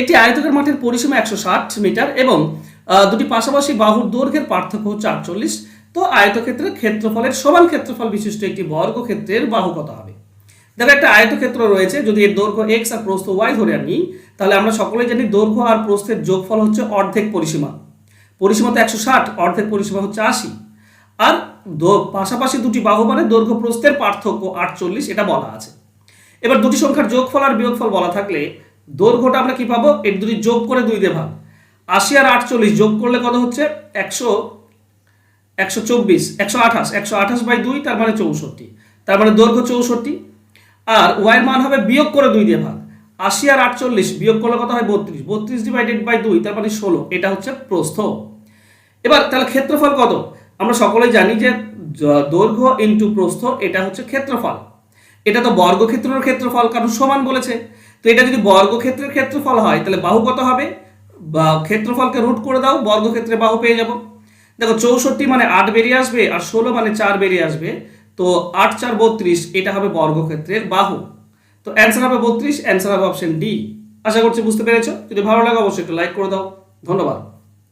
একটি আয়তকের মাঠের পরিসীমা একশো ষাট মিটার এবং দুটি পাশাপাশি বাহুর দৈর্ঘ্যের পার্থক্য হচ্ছে আটচল্লিশ। তো আয়তক্ষেত্রের ক্ষেত্রফলের সমান ক্ষেত্রফল বিশিষ্ট একটি বর্গক্ষেত্রের বাহু কত হবে? দেখো, একটা আয়তক্ষেত্র রয়েছে, যদি এর দৈর্ঘ্য এক্স আর প্রস্থ ওয়াই ধরে আনি, তাহলে আমরা সকলেই জানি দৈর্ঘ্য আর প্রস্থের যোগফল হচ্ছে অর্ধেক পরিসীমা। পরিসীমা তো একশো ষাট, অর্ধেক পরিসীমা হচ্ছে আশি। আর পাশাপাশি দুটি বাহু মানে দৈর্ঘ্য প্রস্থের পার্থক্য আটচল্লিশ, এটা বলা আছে। এবার দুটি সংখ্যার যোগফল আর বিয়োগফল বলা থাকলে দৈর্ঘ্যটা আমরা কি পাবো? এর দুটি যোগ করে দুই দিয়ে ভাগ। আশি আর আটচল্লিশ যোগ করলে কত হচ্ছে? একশো একশো চব্বিশ, একশো আঠাশ একশো আঠাশ বাই দুই, তার মানে চৌষট্টি। তার মানে দৈর্ঘ্য চৌষট্টি। আর ওয়াইয়ের মান হবে বিয়োগ করে দুই দিয়ে ভাগ। আশি আর আটচল্লিশ বিয়োগ করলে কত হয়? বত্রিশ। বত্রিশ ডিভাইডেড বাই দুই, তার মানে ষোলো। এটা হচ্ছে প্রস্থ। এবার তাহলে ক্ষেত্রফল কত? আমরা সকলেই জানি যে দৈর্ঘ্য ইন্টু প্রস্থ, এটা হচ্ছে ক্ষেত্রফল। এটা তো বর্গক্ষেত্রের ক্ষেত্রফল কারণ সমান বলেছে। তো এটা যদি বর্গক্ষেত্রের ক্ষেত্রফল হয়, তাহলে বাহু কত হবে? বা ক্ষেত্রফলকে রুট করে দাও, বর্গক্ষেত্রে বাহু পেয়ে যাব। দেখো, চৌষট্টি মানে আট বেরিয়ে আসবে আর ষোলো মানে চার বেরিয়ে আসবে। তো আট, চার, বত্রিশ, এটা হবে বর্গক্ষেত্রের বাহু। তো অ্যান্সার হবে বত্রিশ অ্যান্সার হবে অপশন ডি আশা করছি বুঝতে পেরেছ। যদি ভালো লাগে অবশ্যই একটু লাইক করে দাও। ধন্যবাদ।